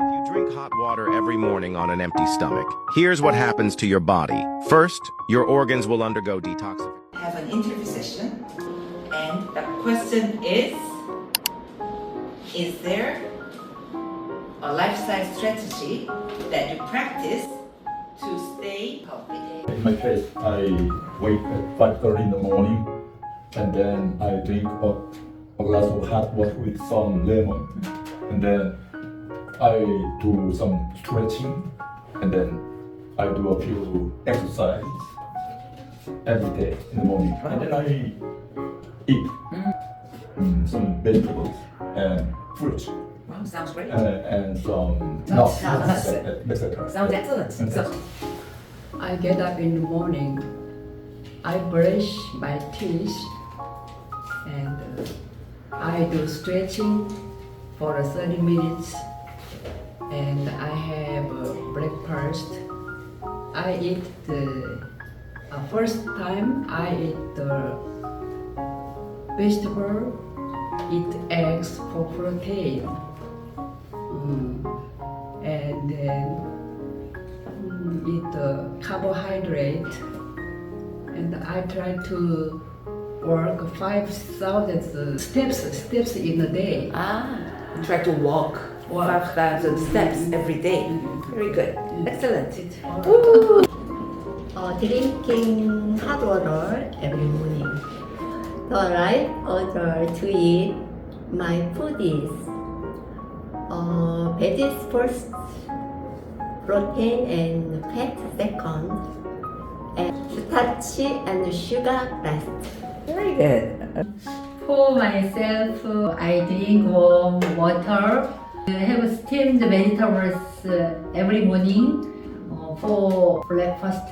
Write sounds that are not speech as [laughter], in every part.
If you drink hot water every morning on an empty stomach, here's what happens to your body. First, your organs will undergo detoxification. have an interview session, and the question is Is there a lifestyle strategy that you practice to stay healthy? In my case, I wake at 5.30 in the morning and then I drink a, a glass of hot water with some lemon. And then I do some stretching and then I do a few exercises every day in the morning. And then I eat mm, some vegetables and fruits Wow, sounds great. uh, and some nuts, Nuts. etc. sounds excellent. So, I get up in the morning. I brush my teeth and uh, I do stretching for 30 minutes and I have breakfast. I eat the uh, first time I eat the vegetable, eat eggs for protein. Mm. And then mm, eat the carbohydrate and I try to work 5,000 steps steps in a day. ah, try to Walk. 5,000 steps every day. Very good. Excellent. uh, drinking hot water every morning. The right order to eat my food is uh, veggies first, protein and fat second, and starch and sugar last. Very good. For myself, I drink warm water. I have steamed the vegetables uh, every morning uh, for breakfast.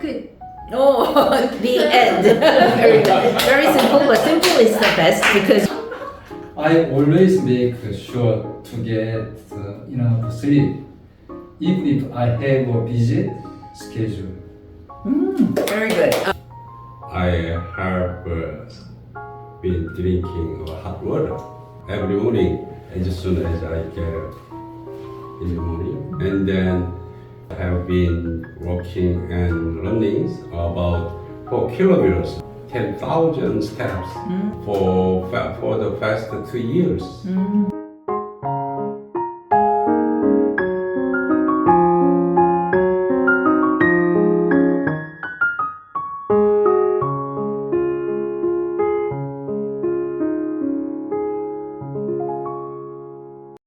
Good. Oh, [laughs] the [laughs] end. Very good. Very simple, but simple is the best because I always make sure to get uh, enough sleep, even if I have a busy schedule. very good. I have uh, been drinking uh, hot water every morning as soon as I get up uh, in the morning. And then I have been walking and running about 4 kilometers, 10,000 steps mm. for, fa- for the past two years. Mm.